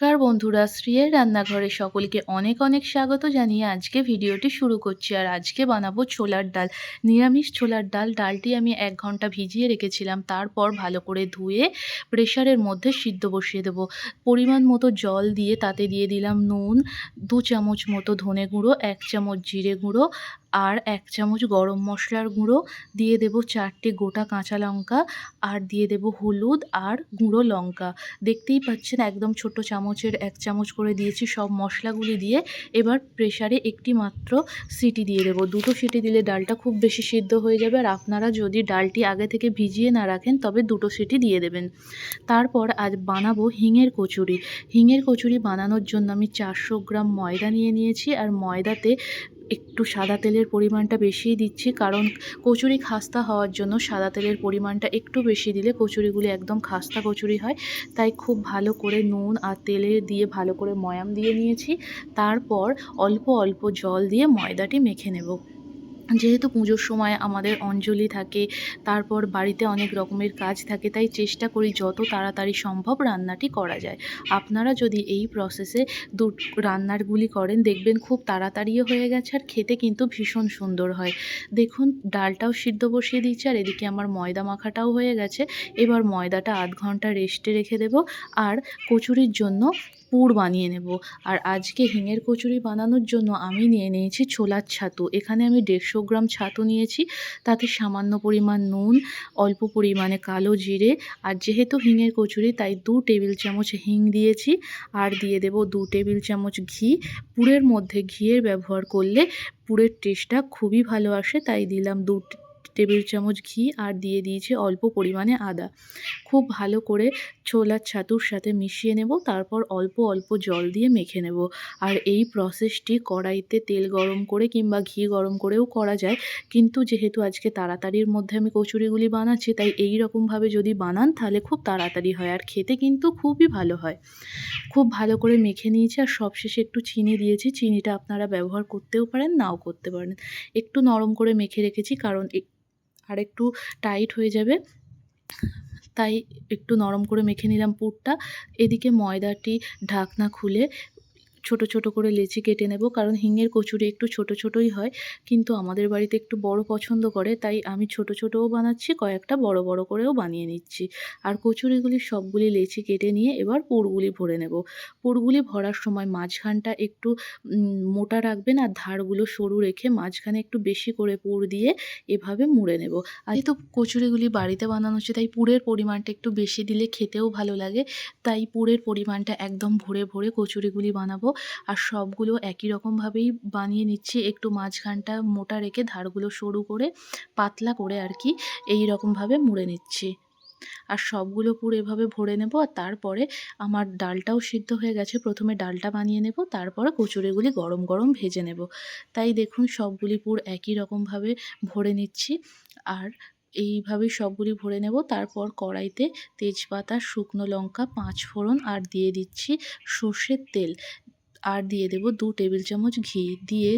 নমস্কার বন্ধুরা, শ্রিয়ের রান্নাঘরে সকলকে অনেক অনেক স্বাগত জানিয়ে আজকে ভিডিওটি শুরু করছি। আর আজকে বানাবো ছোলার ডাল। নিরামিষ ছোলার ডাল, ডালটি আমি এক ঘণ্টা ভিজিয়ে রেখেছিলাম। তারপর ভালো করে ধুয়ে প্রেশারের মধ্যে সিদ্ধ বসিয়ে দেবো। পরিমাণ মতো জল দিয়ে তাতে দিয়ে দিলাম নুন, দু চামচ মতো ধনে গুঁড়ো, এক চামচ জিরে গুঁড়ো আর এক চামচ গরম মশলার গুঁড়ো। দিয়ে দেব চারটে গোটা কাঁচা লঙ্কা আর দিয়ে দেব হলুদ আর গুঁড়ো লঙ্কা। দেখতেই পাচ্ছেন একদম ছোট চামচের এক চামচ করে দিয়েছি সব মশলাগুলি দিয়ে। এবার প্রেশারে একটি মাত্র সিটি দিয়ে দেবো। দুটো সিটি দিলে ডালটা খুব বেশি সিদ্ধ হয়ে যাবে। আর আপনারা যদি ডালটি আগে থেকে ভিজিয়ে না রাখেন, তবে দুটো সিটি দিয়ে দেবেন। তারপর আজ বানাবো হিঙের কচুরি। হিঙের কচুরি বানানোর জন্য আমি চারশো গ্রাম ময়দা নিয়ে নিয়েছি। আর ময়দাতে একটু সাদা তেলের পরিমাণটা বেশিই দিচ্ছি, কারণ কচুরি খাস্তা হওয়ার জন্য সাদা তেলের পরিমাণটা একটু বেশি দিলে কচুরিগুলি একদম খাস্তা কচুরি হয়। তাই খুব ভালো করে নুন আর তেলে দিয়ে ভালো করে ময়াম দিয়ে নিয়েছি। তারপর অল্প অল্প জল দিয়ে ময়দাটি মেখে নেব। যেহেতু পুজোর সময় আমাদের অঞ্জলি থাকে, তারপর বাড়িতে অনেক রকমের কাজ থাকে, তাই চেষ্টা করি যত তাড়াতাড়ি সম্ভব রান্নাটি করা যায়। আপনারা যদি এই প্রসেসে দু রান্নারগুলি করেন, দেখবেন খুব তাড়াতাড়িও হয়ে গেছে আর খেতে কিন্তু ভীষণ সুন্দর হয়। দেখুন, ডালটাও সিদ্ধ বসিয়ে দিয়েছি আর এদিকে আমার ময়দা মাখাটাও হয়ে গেছে। এবার ময়দাটা আধ ঘণ্টা রেস্টে রেখে দেব আর কচুরির জন্য পুর বানিয়ে নেব। আর আজকে হিঙের কচুরি বানানোর জন্য আমি নিয়ে নিয়েছি ছোলার ছাতু। এখানে আমি দেড়শো গ্রাম ছাতু নিয়েছি। তাতে সামান্য পরিমাণ নুন, অল্প পরিমাণে কালো জিরে আর যেহেতু হিঙের কচুরি, তাই দু টেবিল চামচ হিং দিয়েছি আর দিয়ে দেব দু টেবিল চামচ ঘি। পুরের মধ্যে ঘিয়ের ব্যবহার করলে পুরের টেস্টটা খুবই ভালো আসে, তাই দিলাম দু টেবিল চামচ ঘি আর দিয়ে দিয়েছি অল্প পরিমাণে আদা। খুব ভালো করে ছোলার ছাতুর সাথে মিশিয়ে নেব, তারপর অল্প অল্প জল দিয়ে মেখে নেব। আর এই প্রসেসটি কড়াইতে তেল গরম করে কিংবা ঘি গরম করেও করা যায়, কিন্তু যেহেতু আজকে তাড়াতাড়ির মধ্যে আমি কচুরিগুলি বানাচ্ছি, তাই এই রকমভাবে যদি বানান, তাহলে খুব তাড়াতাড়ি হয় আর খেতে কিন্তু খুবই ভালো হয়। খুব ভালো করে মেখে নিয়েছি আর সবশেষে একটু চিনি দিয়েছি। চিনিটা আপনারা ব্যবহার করতেও পারেন, নাও করতে পারেন। একটু নরম করে মেখে রেখেছি, কারণ আর একটু টাইট হয়ে যাবে। তাই একটু নরম করে মেখে নিলাম পুরটা। এদিকে ময়দাটি ঢাকনা খুলে ছোট ছোট করে লেচি কেটে নেব। কারণ হিঙের কচুরি একটু ছোট, ছোটই হয়। কিন্তু আমাদের বাড়িতে একটু বড় পছন্দ করে, তাই আমি ছোট, ছোটও বানাচ্ছি, কয়েকটা বড় বড় করেও বানিয়ে নিচ্ছি। আর কচুরিগুলি সবগুলি লেচি কেটে নিয়ে এবার পুরগুলি ভরে নেব। পুরগুলি ভরার সময় মাঝখানটা একটু মোটা রাখবেন আর ধারগুলো সরু রেখে মাঝখানে একটু বেশি করে পুর দিয়ে এভাবে মুড়ে নেব। আর তো কচুরিগুলি বাড়িতে বানানো হচ্ছে, তাই পুরের পরিমাণটা একটু বেশি দিলে খেতেও ভালো লাগে। তাই পুরের পরিমাণটা একদম ভরে ভরে কচুরিগুলি বানাবো। আর সবগুলো একই রকমভাবেই বানিয়ে নিচ্ছি। একটু মাঝখানটা মোটা রেখে ধারগুলো সরু করে পাতলা করে আর কি এই রকমভাবে মুড়ে নিচ্ছি। আর সবগুলো পুরো এভাবে ভরে নেব আর তারপরে আমার ডালটাও সিদ্ধ হয়ে গেছে। প্রথমে ডালটা বানিয়ে নেব, তারপরে কচুরিগুলি গরম গরম ভেজে নেব। তাই দেখুন সবগুলি পুর একই রকমভাবে ভরে নিচ্ছি। আর এইভাবে সবগুলি ভরে নেব, তারপর কড়াইতে তেজপাতা, শুকনো লঙ্কা পাঁচ ফোড়ন আর দিয়ে দিচ্ছি সর্ষের তেল। আর দিয়ে দেব দু টেবিল চামচ ঘি। দিয়ে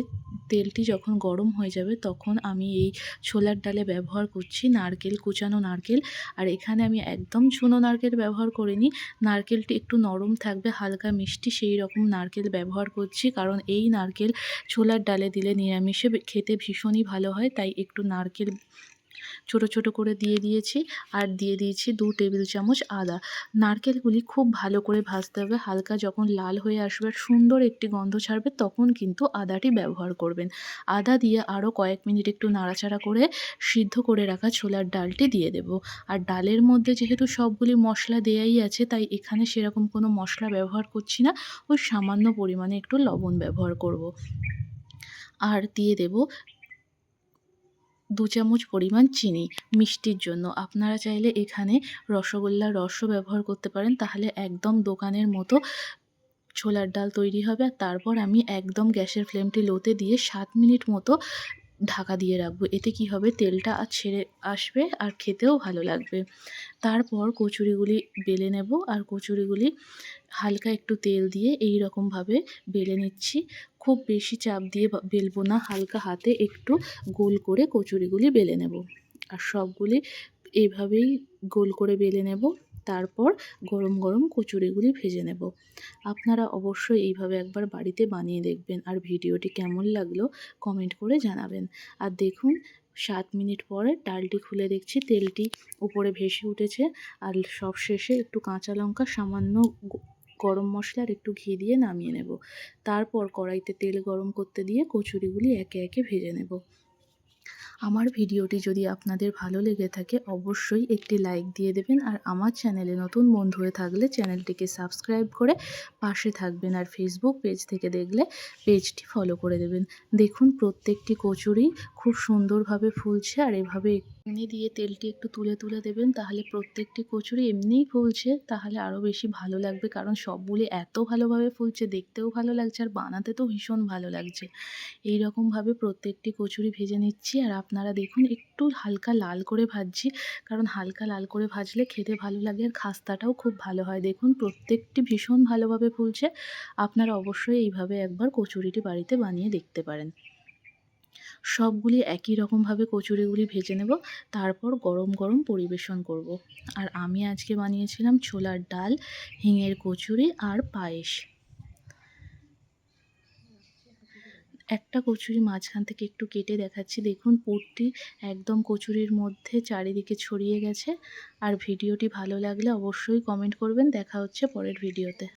তেলটি যখন গরম হয়ে যাবে তখন আমি এই ছোলার ডালে ব্যবহার করছি নারকেল, কুচানো নারকেল। আর এখানে আমি একদম চুনো নারকেল ব্যবহার করিনি। নারকেলটি একটু নরম থাকবে, হালকা মিষ্টি সেই রকম নারকেল ব্যবহার করছি। কারণ এই নারকেল ছোলার ডালে দিলে নিরামিষে খেতে ভীষণই ভালো হয়, তাই একটু নারকেল ছোট ছোট করে দিয়ে দিয়েছি আর দিয়ে দিয়েছি দু টেবিল চামচ আদা। নারকেলগুলি খুব ভালো করে ভাজতে হবে। হালকা যখন লাল হয়ে আসবে সুন্দর একটি গন্ধ ছাড়বে তখন কিন্তু আদাটি ব্যবহার করবেন। আদা দিয়ে আরও কয়েক মিনিট একটু নাড়াচাড়া করে সিদ্ধ করে রাখা ছোলার ডালটি দিয়ে দেব। আর ডালের মধ্যে যেহেতু সবগুলি মশলা দেয়াই আছে, তাই এখানে সেরকম কোনো মশলা ব্যবহার করছি না। ওই সামান্য পরিমাণে একটু লবণ ব্যবহার করব। আর দিয়ে দেব দু চামচ পরিমাণ চিনি মিষ্টির জন্য। আপনারা চাইলে এখানে রসগোল্লার রসও ব্যবহার করতে পারেন। তাহলে একদম দোকানের মতো ছোলার ডাল তৈরি হবে। আর তারপর আমি একদম গ্যাসের ফ্লেমটি লোতে দিয়ে সাত মিনিট মতো ঢাকা দিয়ে রাখব। এতে কি হবে? তেলটা আর ছেড়ে আসবে আর খেতেও ভালো লাগবে। তারপর কচুরিগুলি বেলে নেব। আর কচুরিগুলি হালকা একটু তেল দিয়ে এই রকমভাবে বেলে নিচ্ছি। খুব বেশি চাপ দিয়ে বেলবো না, হালকা হাতে একটু গোল করে কচুরিগুলি বেলে নেব। আর সবগুলি এইভাবেই গোল করে বেলে নেব, তারপর গরম গরম কচুরিগুলি ভেজে নেব। আপনারা অবশ্যই এইভাবে একবার বাড়িতে বানিয়ে দেখবেন আর ভিডিওটি কেমন লাগল কমেন্ট করে জানাবেন। আর দেখুন, সাত মিনিট পরে ডালটি খুলে দেখছি, তেলটি উপরে ভেসে উঠেছে। আর সব শেষে একটু কাঁচা লঙ্কা সামান্য গরম মশলা আর একটু ঘি দিয়ে নামিয়ে নেব। তারপর কড়াইতে তেল গরম করতে দিয়ে কচুরিগুলি একে একে ভেজে নেব। আমার ভিডিওটি যদি আপনাদের ভালো লেগে থাকে, অবশ্যই একটি লাইক দিয়ে দেবেন আর আমার চ্যানেলে নতুন বন্ধু হয়ে থাকলে চ্যানেলটিকে সাবস্ক্রাইব করে পাশে থাকবেন আর ফেসবুক পেজ থেকে দেখলে পেজটি ফলো করে দেবেন। দেখুন প্রত্যেকটি কচুরি খুব সুন্দরভাবে ফুলছে আর এভাবে এমনি দিয়ে তেলটি একটু তুলে তুলে দেবেন, তাহলে প্রত্যেকটি কচুরি এমনিই ফুলছে, তাহলে আরও বেশি ভালো লাগবে। কারণ সবগুলি এত ভালোভাবে ফুলছে, দেখতেও ভালো লাগছে আর বানাতে তো ভীষণ ভালো লাগছে। এই রকমভাবে প্রত্যেকটি কচুরি ভেজে নিচ্ছি আর আপনারা দেখুন একটু হালকা লাল করে ভাজছি। কারণ হালকা লাল করে ভাজলে খেতে ভালো লাগে আর খাস্তাটাও খুব ভালো হয়। দেখুন প্রত্যেকটি ভীষণ ভালোভাবে ফুলছে, আপনারা অবশ্যই এইভাবে একবার কচুরিটি বাড়িতে বানিয়ে দেখতে পারেন। সবগুলি একই রকমভাবে কচুরিগুলি ভেজে নেব, তারপর গরম গরম পরিবেশন করব। আর আমি আজকে বানিয়েছিলাম ছোলার ডাল, হিঙের কচুরি আর পায়েস। একটা কচুরি মাঝখান থেকে একটু কেটে দেখাচ্ছি। দেখুন, পুরটি একদম কচুরির মধ্যে চারিদিকে ছড়িয়ে গেছে। আর ভিডিওটি ভালো লাগলে অবশ্যই কমেন্ট করবেন। দেখা হচ্ছে পরের ভিডিওতে।